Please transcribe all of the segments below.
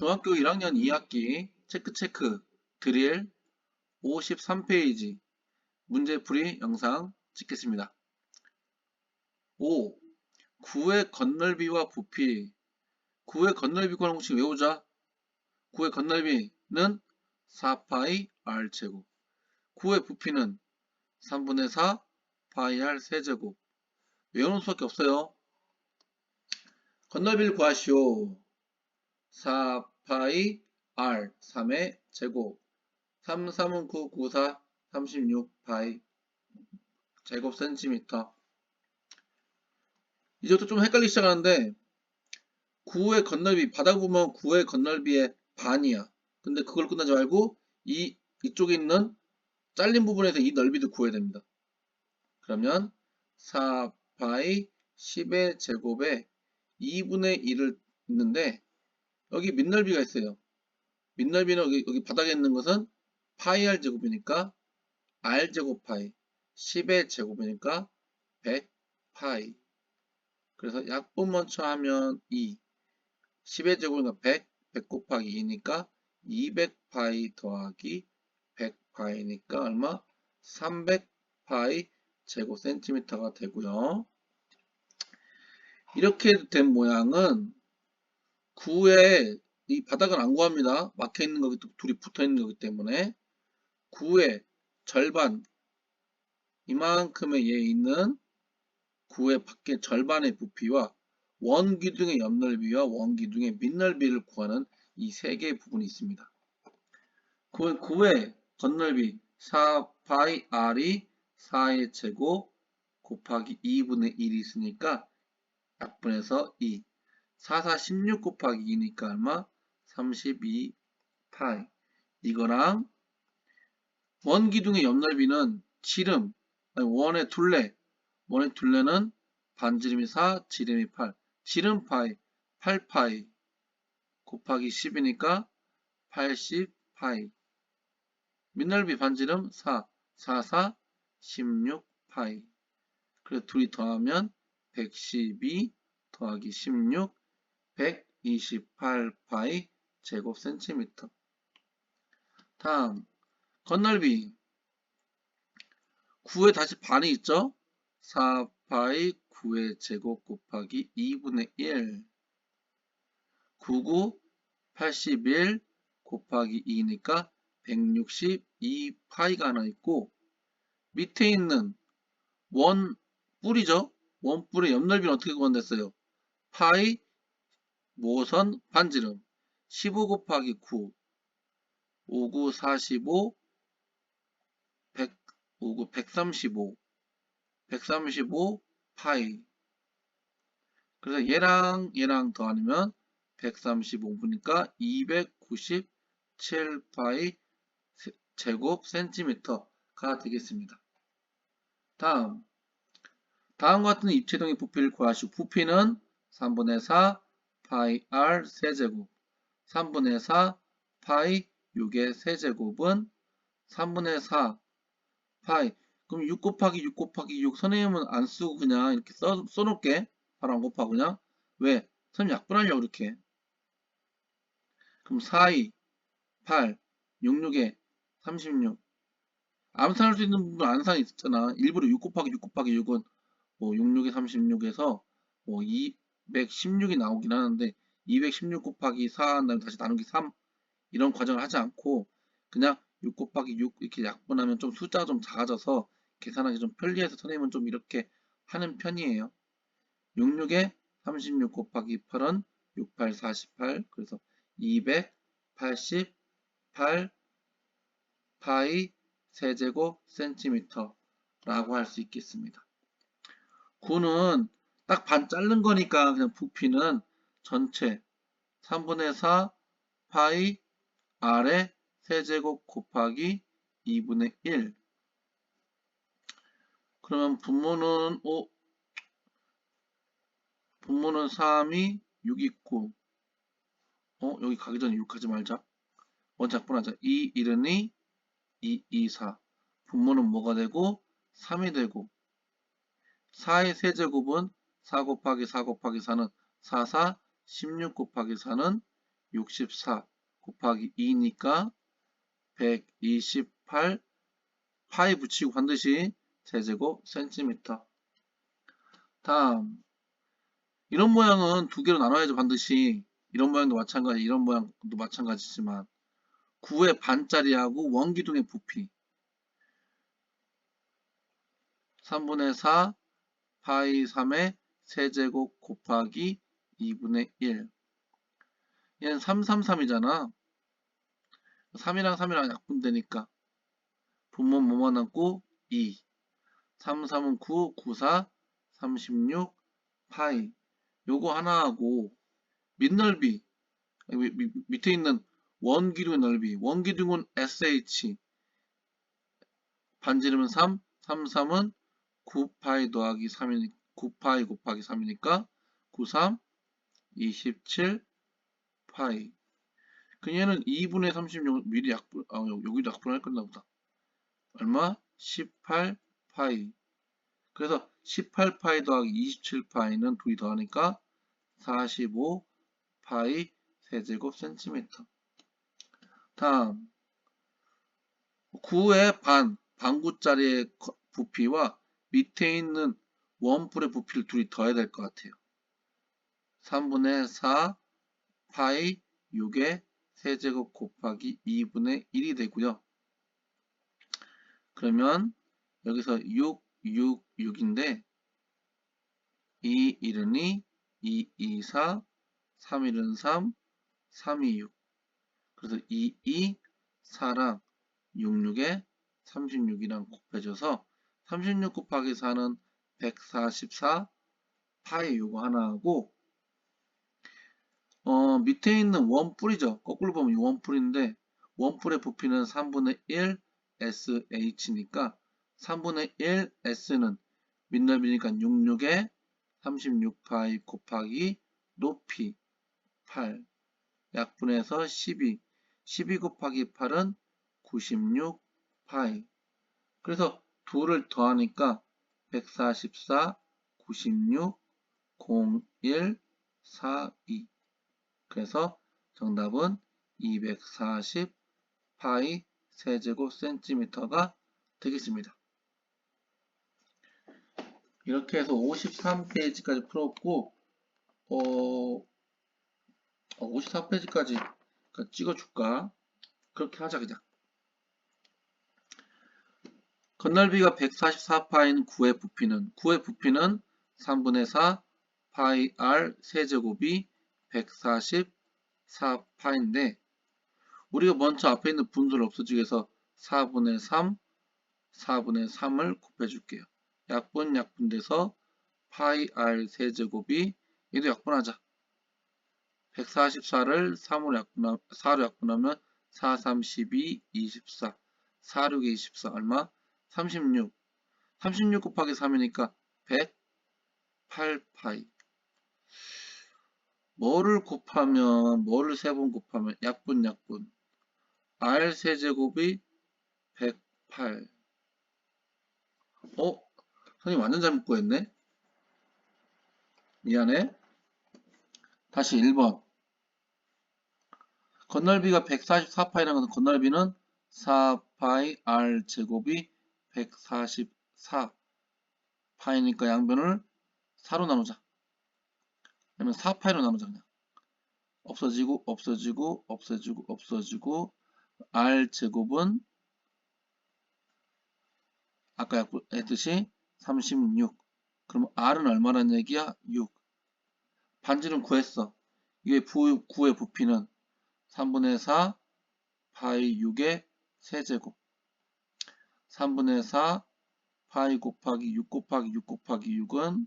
중학교 1학년 2학기 체크 체크 드릴 53페이지 문제풀이 영상 찍겠습니다. 5. 구의 건널비와 부피 9의 건널비 구하는 공식 외우자. 9의 건널비는 4파이 r제곱 9의 부피는 3분의 4 파이 r 세제곱 외우는 수밖에 없어요. 건널비를 구하시오. 4파이 r 3의 제곱. 3, 3은 9, 9, 4, 36파이. 제곱 센티미터. 이제부터 좀 헷갈리기 시작하는데 9의 건널비 바닥 보면 9의 건널비의 반이야. 근데 그걸 끝나지 말고 이 이쪽에 있는 잘린 부분에서 이 넓이도 구해야 됩니다. 그러면 4파이 10의 제곱에 2분의 1을 있는데 여기 밑넓이가 있어요. 밑넓이는 여기, 여기 바닥에 있는 것은 파이 r 제곱이니까 r 제곱 파이 10의 제곱이니까 100 파이 그래서 약분 먼저 하면 2 10의 제곱이니까 100 100 곱하기 2니까 200 파이 더하기 100 파이니까 얼마? 300 파이 제곱 센티미터가 되고요. 이렇게 된 모양은 9에 이 바닥은 안 구합니다. 막혀 있는 거기 둘이 붙어 있는 거기 때문에 9의 절반 이만큼의 얘 있는 9의 밖에 절반의 부피와 원 기둥의 옆넓이와 원 기둥의 밑넓이를 구하는 이 세 개의 부분이 있습니다. 9의 건넓이 4 파이 r이 4의 제곱 곱하기 2분의 1이 있으니까 약분해서 2 4, 4, 16 곱하기 2니까 얼마? 32 파이. 이거랑 원 기둥의 옆넓이는 지름 원의 둘레. 원의 둘레는 반지름이 4 지름이 8 지름 파이 8 파이 곱하기 10이니까 80 파이. 밑넓이 반지름 4 4 4 16 파이. 그래서 둘이 더하면 112 더하기 16 128파이 제곱 센티미터. 다음 건널비. 9에 다시 반이 있죠? 4파이 9의 제곱 곱하기 2분의 1 99 81 곱하기 2니까 162파이가 하나 있고 밑에 있는 원 뿔이죠? 원 뿔의 옆 넓이는 어떻게 구한댔어요? 파이 모선 반지름. 15 곱하기 9 59 45 100 59 135 135 파이. 그래서 얘랑 얘랑 더하면 135분이니까 297 파이 제곱 센티미터가 되겠습니다. 다음. 다음과 같은 입체동의 부피를 구하시고 부피는 3분의 4 파이 r 세제곱. 3분의 4 파이 6의 세제곱은 3분의 4 파이. 그럼 6 곱하기 6 곱하기 6 선생님은 안 쓰고 그냥 이렇게 써, 써놓을게. 바로 안 곱하고 그냥. 왜? 선생님 약분하려고 이렇게. 그럼 4, 2, 8, 6, 6에 36 암산할 수 있는 부분 암산이 있잖아. 일부러 6 곱하기 6 곱하기 6은 뭐 6, 6에 36에서 뭐 2, 216이 나오긴 하는데 216 곱하기 4 한 다음에 다시 나누기 3 이런 과정을 하지 않고 그냥 6 곱하기 6 이렇게 약분하면 좀 숫자가 좀 작아져서 계산하기 좀 편리해서 선생님은 좀 이렇게 하는 편이에요. 66에 36 곱하기 8은 68, 48 그래서 288 파이 세제곱 센티미터 라고 할 수 있겠습니다. 9는 딱 반 자른 거니까 그냥 부피는 전체 3분의 4 파이 r의 세제곱 곱하기 2분의 1 그러면 분모는 5 분모는 3이 6 있고 어 여기 가기 전에 6 하지 말자. 먼저 약분하자. 2 1은 2 2 2 4 분모는 뭐가 되고? 3이 되고. 4의 세제곱은 4 곱하기 4 곱하기 4는 4, 4, 16 곱하기 4는 64 곱하기 2니까 128 파이 붙이고 반드시 제제곱 센티미터. 다음. 이런 모양은 두 개로 나눠야죠 반드시. 이런 모양도 마찬가지 이런 모양도 마찬가지지만. 9의 반짜리하고 원기둥의 부피. 3분의 4 파이 3의 세제곱 곱하기 2분의 1 얘는 333이잖아. 3이랑 3이랑 약분되니까 분모 뭐만 남고? 2 3, 3은 9, 9, 4, 36 파이. 요거 하나하고 밑넓이 밑에 있는 원기둥의 넓이. 원기둥은 SH 반지름은 3 3, 3은 9파이 더하기 3이니 9파이 곱하기 3이니까 93 27 파이. 그녀는 2분의 36 미리 약분 아 여기도 약분할 건가 보다. 얼마? 18 파이. 그래서 18 파이 더하기 27 파이는 둘이 더하니까 45 파이 세제곱 센티미터. 다음. 9의 반 반구짜리의 부피와 밑에 있는 원뿔의 부피를 둘이 더해야 될 것 같아요 3분의 4 파이 6의 세제곱 곱하기 2분의 1이 되고요. 그러면 여기서 6, 6, 6인데 2, 1은 2, 2, 2, 4, 3, 1은 3, 3, 2, 6 그래서 2, 2, 4랑 6, 6에 36이랑 곱해져서 36 곱하기 4는 144 파이 요거 하나 하고 어, 밑에 있는 원뿔이죠. 거꾸로 보면 원뿔인데 원뿔의 부피는 3분의 1 SH니까 3분의 1 S는 밑넓이니까 66에 36파이 곱하기 높이 8 약분해서 12 12 곱하기 8은 96 파이 그래서 둘을 더하니까 144 96 01 42 그래서 정답은 240 파이 세제곱 센티미터가 되겠습니다. 이렇게 해서 53페이지까지 풀었고 어, 54페이지까지 어, 찍어줄까? 그렇게 하자 그냥. 건널비가 144파인 9의 부피는 9의 부피는 3분의 4 파이 r 세제곱이 144파인데 우리가 먼저 앞에 있는 분수를 없어지기 위해서 4분의 3, 4분의 3을 곱해줄게요. 약분 약분 돼서 파이 r 세제곱이 얘도 약분하자. 144를 3으로 약분하, 4로 약분하면 4, 3, 12, 24. 4, 6, 24 얼마? 36. 36 곱하기 3이니까 108파이. 뭐를 곱하면 뭐를 세 번 곱하면 약분 약분 r 세제곱이 108 어? 선생님 완전 잘못 구했네 미안해 다시 1번 건널비가 144파이라는 것은 건널비는 4파이 r 제곱이 144 파이니까 양변을 4로 나누자. 그러면 4파이로 나누자 그냥. 없어지고 없어지고 없어지고 없어지고 r 제곱은 아까 했듯이 36 그럼 r은 얼마란 얘기야? 6 반지름 구했어. 이게 9, 의 부피는 3분의 4 파이 6의 세제곱 3분의 4 파이 곱하기 6 곱하기 6 곱하기 6은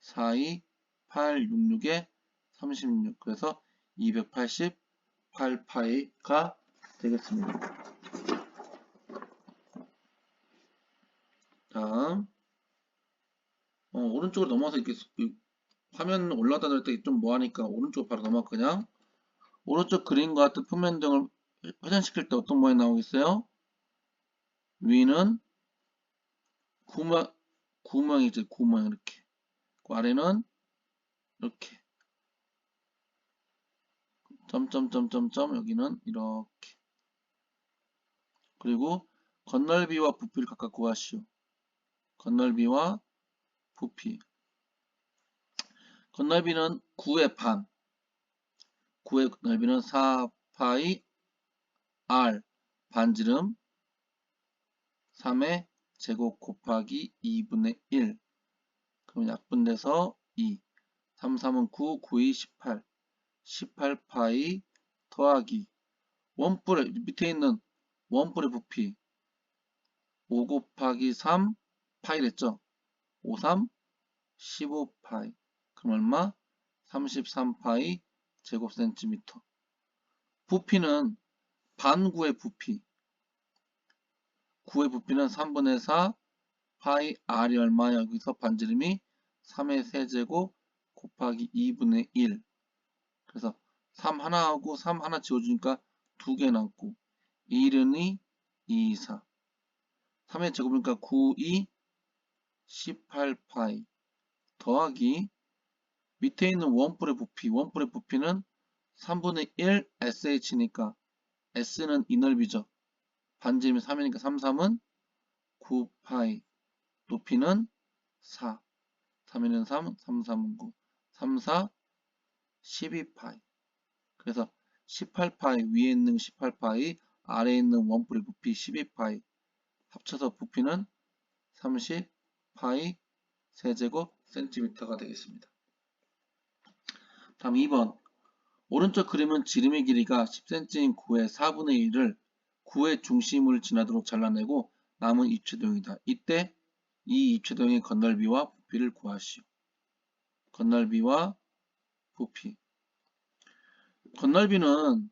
4, 2, 8, 6, 6에 36 그래서 288 파이가 되겠습니다. 다음 어, 오른쪽으로 넘어서 이렇게 화면 올라다 낼때좀 뭐하니까 오른쪽 바로 넘어 그냥 오른쪽 그림과 같은 표면 등을 회전시킬 때 어떤 모양이 나오겠어요? 위는 구멍, 구멍이죠 구멍 이렇게. 그 아래는 이렇게. 점점점점점 여기는 이렇게. 그리고 건널비와 부피를 각각 구하시오. 건널비와 부피. 건널비는 9의 반. 9의 넓이는 4파이 r. 반지름 3의 제곱 곱하기 2분의 1 그럼 약분돼서 2 3, 3은 9, 9, 2, 18 18파이 더하기. 원뿔의 밑에 있는 원뿔의 부피. 5 곱하기 3 파이랬죠? 5, 3, 15파이. 그럼 얼마? 33파이 제곱 센티미터. 부피는 반구의 부피 9의 부피는 3분의 4 파이 r이 얼마 여기서 반지름이 3의 세제곱 곱하기 2분의 1 그래서 3 하나하고 3 하나 지워주니까 두 개 남고 1은 2, 2, 4 3의 제곱이니까 9, 2, 18파이 더하기 밑에 있는 원뿔의 부피. 원뿔의 부피는 3분의 1 sh니까 s는 이 넓이죠. 반지름이 3이니까 3, 3은 9파이 높이는 4 3에는 3, 3, 3은 9 3, 4, 12파이. 그래서 18파이 위에 있는 18파이 아래에 있는 원뿔의 부피 12파이. 합쳐서 부피는 30파이 세제곱 센티미터가 되겠습니다. 다음 2번. 오른쪽 그림은 지름의 길이가 10cm인 9의 4분의 1을 9의 중심을 지나도록 잘라내고 남은 입체도형이다. 이때 이 입체도형의 건널비와 부피를 구하시오. 건널비와 부피 건널비는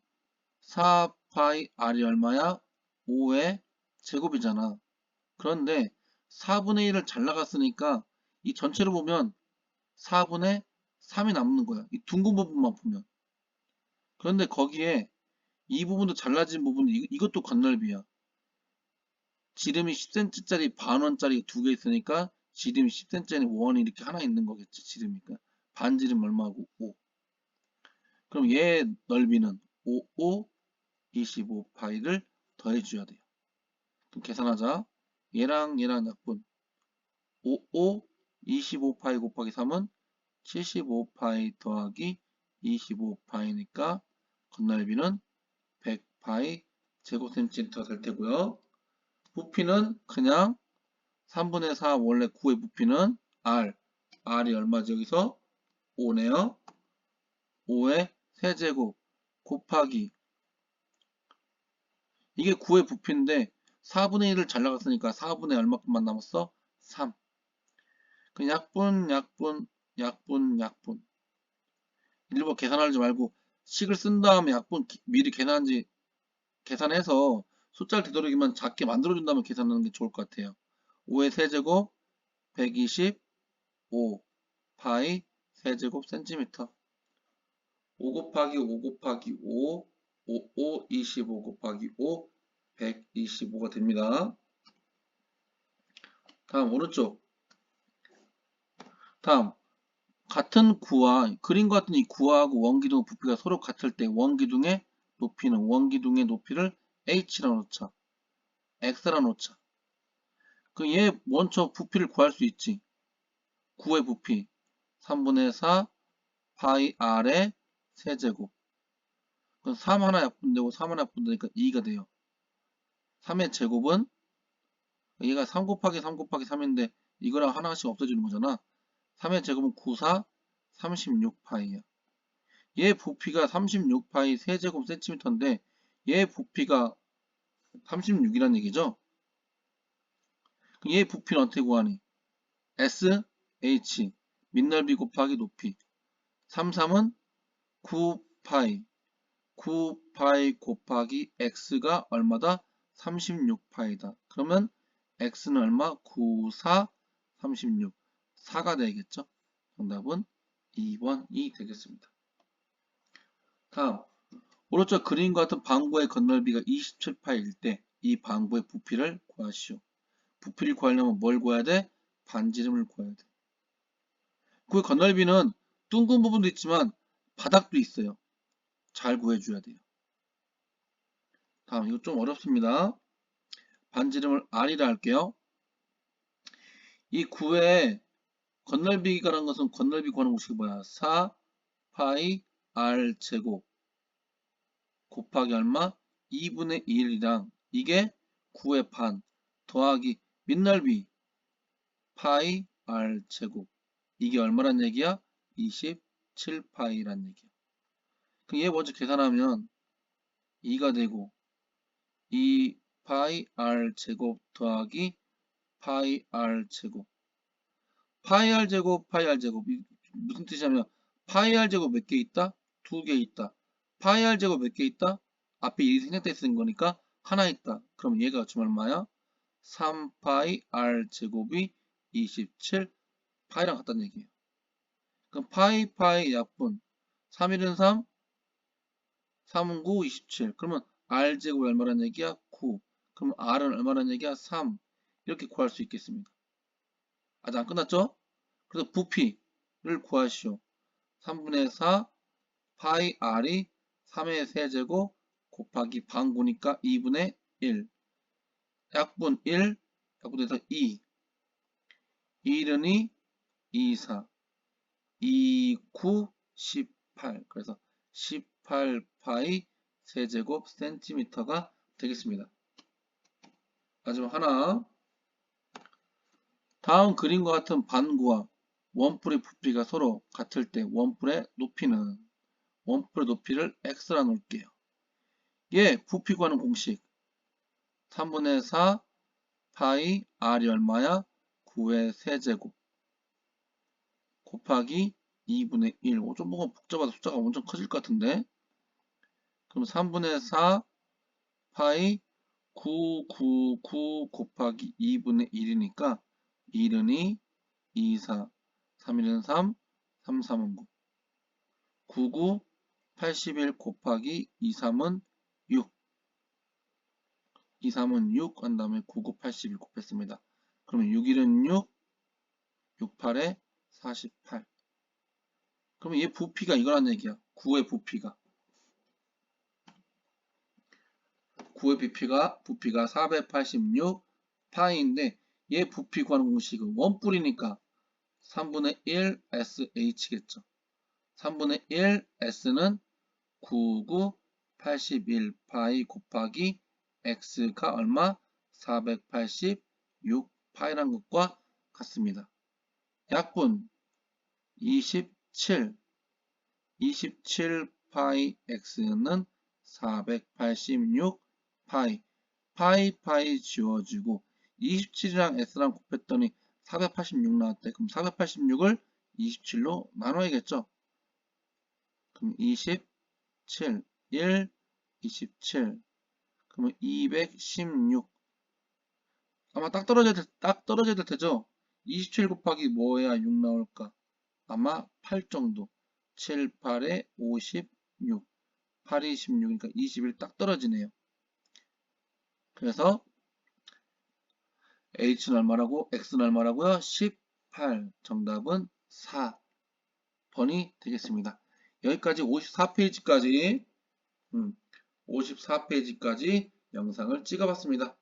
4파이 r이 얼마야? 5의 제곱이잖아. 그런데 4분의 1을 잘라갔으니까 이 전체를 보면 4분의 3이 남는 거야. 이 둥근 부분만 보면. 그런데 거기에 이 부분도 잘라진 부분, 이, 이것도 건널비야. 지름이 10cm짜리 반원짜리 두 개 있으니까 지름이 10cm짜리 원이 이렇게 하나 있는 거겠지, 지름이니까. 반지름 얼마고 5. 그럼 얘 넓이는 5, 5, 25 파이를 더해줘야 돼요. 그럼 계산하자. 얘랑 얘랑 약분. 5, 5, 25 파이 곱하기 3은 75 파이 더하기 25 파이니까 건널비는 100파이 제곱센티미터 될 테고요. 부피는 그냥 3분의 4 원래 9의 부피는 R. R이 얼마죠? 여기서 5네요. 5의 세제곱 곱하기 이게 9의 부피인데 4분의 1을 잘 나갔으니까 4분의 얼마큼만 남았어? 3. 그 약분, 약분, 약분, 약분. 일부 계산하지 말고 식을 쓴 다음에 약분 미리 계산한지 계산해서 숫자를 되도록이면 작게 만들어준다면 계산하는 게 좋을 것 같아요. 5의 세제곱 125 파이 세제곱 센티미터 5 곱하기 5 곱하기 5 5, 5, 25 곱하기 5 125가 됩니다. 다음 오른쪽 다음 같은 구와 그림과 같은 이 구하고 원기둥 부피가 서로 같을 때 원기둥의 높이는 원기둥의 높이를 h라 놓자. x라 놓자. 그 얘 원초 부피를 구할 수 있지. 9의 부피 3분의 4 파이 r의 세제곱. 그럼 3 하나 약분되고 3 하나 약분되니까 2가 돼요. 3의 제곱은 얘가 3 곱하기 3 곱하기 3인데 이거랑 하나씩 없어지는 거잖아. 3의 제곱은 9, 4, 36파이야. 얘 부피가 36파이 세제곱 센티미터인데 얘 부피가 36이란 얘기죠. 얘 부피는 어떻게 구하니? S, H, 밑넓이 곱하기 높이. 3, 3은 9파이. 9파이 곱하기 X가 얼마다? 36파이다. 그러면 X는 얼마? 9, 4, 36. 4가 되겠죠. 정답은 2번이 되겠습니다. 다음 오른쪽 그림과 같은 방구의 건널비가 27파일 때 이 방구의 부피를 구하시오. 부피를 구하려면 뭘 구해야 돼? 반지름을 구해야 돼. 그 건널비는 둥근 부분도 있지만 바닥도 있어요. 잘 구해줘야 돼요. 다음, 이거 좀 어렵습니다. 반지름을 R이라 할게요. 이 9의 건널비가라는 것은 건널비 구하는 공식이 뭐야? 4 파이 R 제곱 곱하기 얼마? 2분의 1이랑 이게 9의 반 더하기 밑넓이 파이 R 제곱 이게 얼마란 얘기야? 27파이란 얘기야. 그럼 얘 먼저 계산하면 2가 되고 2 파이 R 제곱 더하기 파이 R 제곱 파이 R 제곱 파이 R 제곱 이 무슨 뜻이냐면 파이 R 제곱 몇 개 있다? 두 개 있다. 파이 R 제곱 몇 개 있다? 앞에 1이 생략돼 있는 거니까 하나 있다. 그럼 얘가 지금 얼마야? 3파이 R 제곱이 27 파이랑 같다는 얘기예요. 그럼 파이 파이 약분 3일은 3 3은 9 27 그러면 R 제곱이 얼마란 얘기야? 9 그럼 R은 얼마란 얘기야? 3 이렇게 구할 수 있겠습니다. 아직 안 끝났죠? 그래서 부피를 구하시오. 3분의 4 파이 R이 3의 세제곱 곱하기 반구니까 2분의 1 약분 1 약분해서 2 1은 2 2 4 2 9 18 그래서 18파이 세제곱 센티미터가 되겠습니다. 마지막 하나. 다음 그림과 같은 반구와 원뿔의 부피가 서로 같을 때 원뿔의 높이는 원뿔의 높이를 x라 놓을게요. 얘 부피 구하는 공식 3분의 4 파이 r이 얼마야? 9의 세제곱 곱하기 2분의 1. 오, 좀 뭔가 복잡하다. 숫자가 엄청 커질 것 같은데. 그럼 3분의 4 파이 999 곱하기 2분의 1이니까 1은 2, 2, 4, 3일은 3, 3, 3은 9. 99, 81 곱하기 2, 3은 6. 2, 3은 6, 한 다음에 99, 81 곱했습니다. 그러면 6, 1은 6, 6, 8에 48. 그러면 얘 부피가 이거란 얘기야. 9의 부피가. 9의 부피가, 부피가 486 파이인데 얘 부피 구하는 공식은 원뿔이니까 3분의 1 SH겠죠. 3분의 1 S는 99 81 파이 곱하기 X가 얼마? 486 파이란 것과 같습니다. 약분 27 27 파이 X는 486 파이 파이 지워지고 27이랑 S랑 곱했더니 486 나왔대. 그럼 486을 27로 나눠야겠죠? 그럼 27, 1, 27. 그러면 216. 아마 딱 떨어져야 될, 딱 떨어져야 될 테죠? 27 곱하기 뭐야 6 나올까? 아마 8 정도. 7, 8에 56. 8이 16이니까 21 딱 떨어지네요. 그래서 h는 얼마라고? x는 얼마라고요? 18. 정답은 4번이 되겠습니다. 여기까지 54페이지까지 음, 54페이지까지 영상을 찍어봤습니다.